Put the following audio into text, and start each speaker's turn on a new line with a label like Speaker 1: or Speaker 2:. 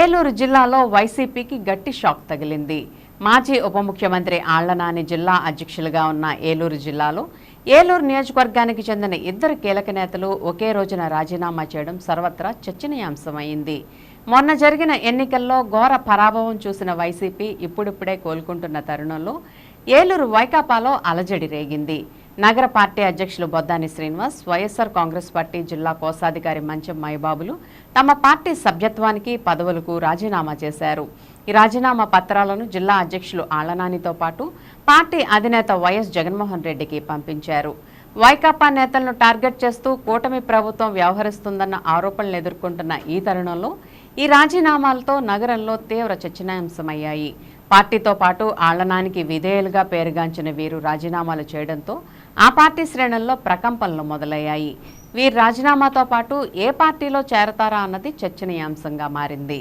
Speaker 1: ఏలూరు జిల్లాలో వైసీపీకి గట్టి షాక్ తగిలింది. మాజీ ఉప ముఖ్యమంత్రి ఆళ్ళనాని జిల్లా అధ్యక్షులుగా ఉన్న ఏలూరు జిల్లాలో ఏలూరు నియోజకవర్గానికి చెందిన ఇద్దరు కీలక నేతలు ఒకే రోజున రాజీనామా చేయడం సర్వత్రా చర్చనీయాంశమైంది మొన్న జరిగిన ఎన్నికల్లో ఘోర పరాభవం చూసిన వైసీపీ ఇప్పుడిప్పుడే కోలుకుంటున్న తరుణంలో ఏలూరు వైకాపాలో అలజడి రేగింది. నగర పార్టీ అధ్యక్షులు Boddani Srinivas YSR Congress party జిల్లా కోశాధికారి మంచం మైబాబులు తమ పార్టీ సభ్యత్వానికి పదవులకు రాజీనామా చేశారు. ఈ రాజీనామా పత్రాలను జిల్లా అధ్యక్షులు ఆళ్ళనానితో పాటు పార్టీ అధినేత వైఎస్ జగన్మోహన్ రెడ్డికి పంపించారు. వైకాపా నేతలను టార్గెట్ చేస్తూ కూటమి ప్రభుత్వం వ్యవహరిస్తుందన్న ఆరోపణలు ఎదుర్కొంటున్న ఈ తరుణంలో ఈ రాజీనామాలతో నగరంలో తీవ్ర చర్చనాంశమయ్యాయి పార్టీతో పాటు ఆళ్ళనానికి విధేయులుగా పేరుగాంచిన వీరు రాజీనామాలు చేయడంతో ఆ పార్టీ శ్రేణుల్లో ప్రకంపనలు మొదలయ్యాయి. వీరు రాజీనామాతో పాటు ఏ పార్టీలో చేరతారా అన్నది చర్చనీయాంశంగా మారింది.